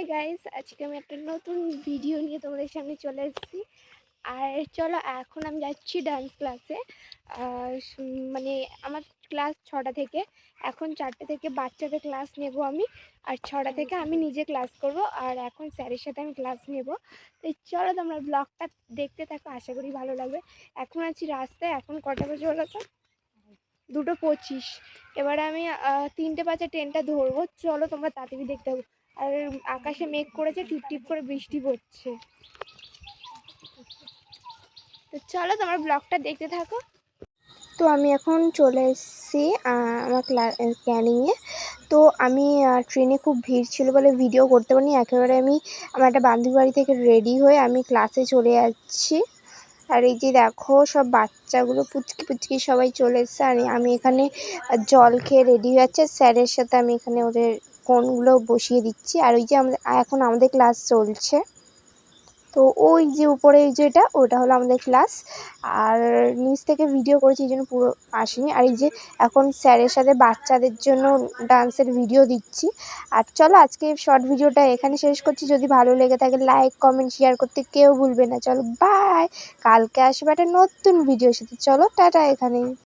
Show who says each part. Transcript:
Speaker 1: Hi guys, আজকে আমি একটা নতুন ভিডিও নিয়ে তোমাদের সামনে চলে এসেছি। আর চলো, এখন আমি যাচ্ছি ডান্স ক্লাসে মানে আমার ক্লাস ছটা থেকে, এখন চারটে থেকে বাচ্চাদের ক্লাস নেব আমি। আর ছটা থেকে আমি নিজে ক্লাস করব, আর এখন স্যারের সাথে আমি ক্লাস নেব। তো চলো, তোমরা ব্লগটা দেখতে থাকো, আশা করি ভালো লাগবে। এখন আছি রাস্তায়, এখন কটা বাজে বলো তো? দুটো পঁচিশ। এবারে আমি তিনটে বাজে ট্রেনটা ধরবো। চলো, তোমরা তাড়াতাড়ি দেখতে হবে আর আকাশে মেঘ করেছে, টিপ টিপ করে বৃষ্টি পড়ছে। তো চলো তোমার ব্লগটা দেখতে থাকো। তো আমি এখন চলে এসেছি আমার ক্যানিংয়ে তো আমি ট্রেনে খুব ভিড় ছিল বলে ভিডিও করতে পারিনি। একেবারে আমি, আমার একটা বান্ধবী বাড়ি থেকে রেডি হয়ে আমি ক্লাসে চলে যাচ্ছি। আর এই যে দেখো, সব বাচ্চাগুলো পুচকি পুচকি সবাই চলে এসছে আর আমি এখানে জল খেয়ে রেডি হয়ে যাচ্ছে। স্যারের সাথে আমি এখানে ওদের কোনগুলো বসিয়ে দিচ্ছি। আর ওই যে আমাদের, এখন আমাদের ক্লাস চলছে। তো ওই যে উপরে এই যেটা ওটা হলো আমাদের ক্লাস আর নিচ থেকে ভিডিও করেছি, এই জন্য পুরো আসেনি। আর এই যে এখন স্যারের সাথে বাচ্চাদের জন্য ডান্সের ভিডিও দিচ্ছি। আর চলো, আজকে শর্ট ভিডিওটা এখানে শেষ করছি। যদি ভালো লেগে থাকে লাইক কমেন্ট শেয়ার করতে কেউ ভুলবে না। চলো বাই কালকে আসবে একটা নতুন ভিডিওর সাথে। চলো, টাটা এখানেই।